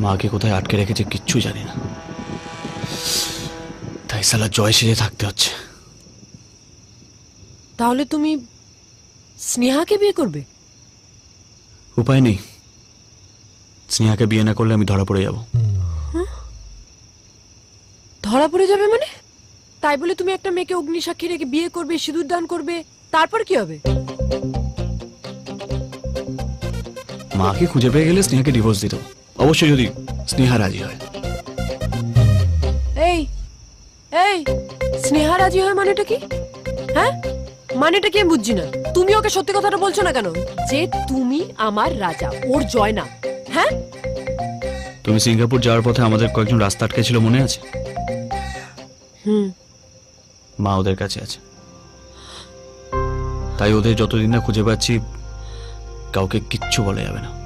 মাকে কোথায় আটকে রেখেছে কিচ্ছু জানি না। তাই সালা জয় সেজে থাকতে হচ্ছে। তাহলে তুমি স্নেহাকে বিয়ে করবে? উপায় নেই। স্নেহাকে বিয়ে না করলে আমি ধরা পড়ে যাব। ধরা পড়ে যাবে মানে? তাই বলে তুমি একটা মেয়েকে অগ্নিসাক্ষী রেখে বিয়ে করবে সিঁদুর দান করবে তারপর কি হবে? মাকে খুঁজে পেয়ে গেলে স্নেহাকে ডিভোর্স দিত অবশ্যই যদি স্নেহা রাজি হয়। এই এই স্নেহা রাজি হয় মানেটা কি? হ্যাঁ? মানেটা কি আমি বুঝছি না। তুমি ওকে সত্যি কথাটা বলছো না কেন? যে তুমি আমার রাজা ওর জয় না। হ্যাঁ? তুমি সিঙ্গাপুর যাওয়ার পথে আমাদের কয়েকজন রাস্তা আটকে ছিল মনে আছে? হুম। মা ওদের কাছে আছে। তাই ওদের যতদিন না খুঁজে পাচ্ছি কাউকে কিচ্ছু বলা যাবে না।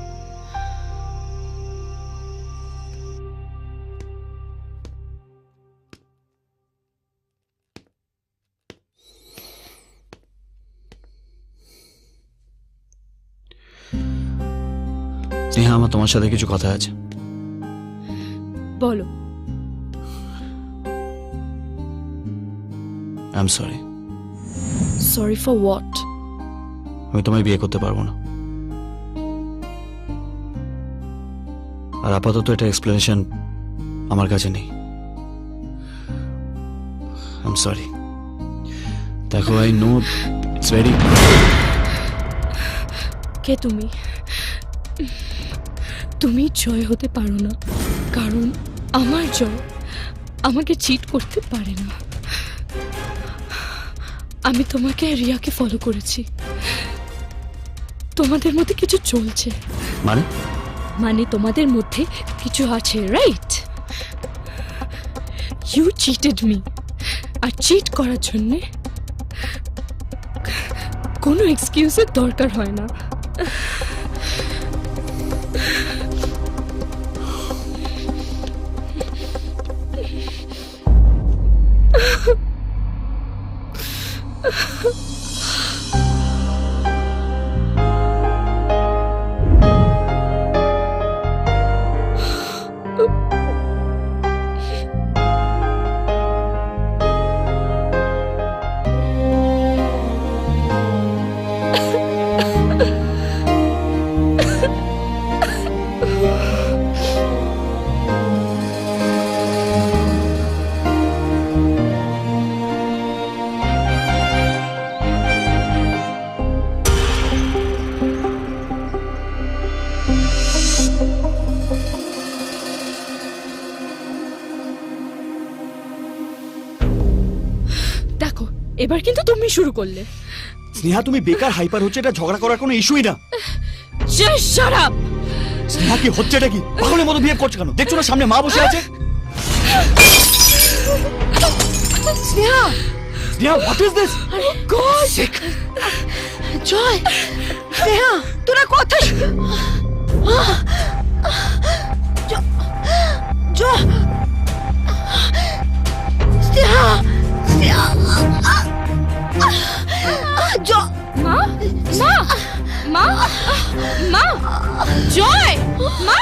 স্নেহা আমার তোমার সাথে কিছু কথা আছে। বলো। I am sorry sorry for what আমি তোমায় বিয়ে করতে পারব না। আর আপাতত এটা এক্সপ্লেনেশন আমার কাছে নেই। আই এম সরি দেখো আই নো ইটস ভেরি কে তুমি? তুমি জয় হতে পারো না কারণ আমার জয় আমাকে চিট করতে পারে না। আমি তোমাকে রিয়াকে ফলো করেছি। তোমাদের মধ্যে কিছু চলছে। মানে? মানে তোমাদের মধ্যে কিছু আছে রাইট ইউ চিটেড মি আর চিট করার জন্যে কোনো এক্সকিউজের দরকার হয় না। Ha ha ha! এবার কিন্তু তুমি শুরু করলে। স্নেহা তুমি বেকার হাইপার হচ্ছে এটা ঝগড়া করার কোনো ইস্যুই না। শাট স্নেহা কি হচ্ছে এটা কি? পাগলের মতো বিয়ে করছে কেন? দেখছ না সামনে মা বসে আছে? Sneha! Sneha what is this god Joy! Sneha তোরা কথা জয় মা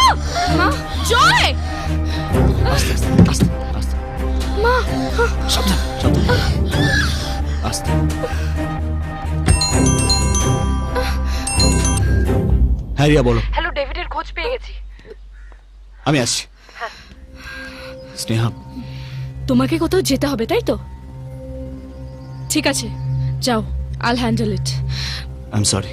মা জয় আস্তে আস্তে আস্তে আস্তে মা সাবধান সাবধান আস্তে হ্যাঁ রিয়া বলো। হ্যালো ডেভিডের খোঁজ পেয়ে গেছি। আমি আসছি স্নেহা। তোমাকে কোথাও যেতে হবে তাই তো? ঠিক আছে যাও I'll handle it I am sorry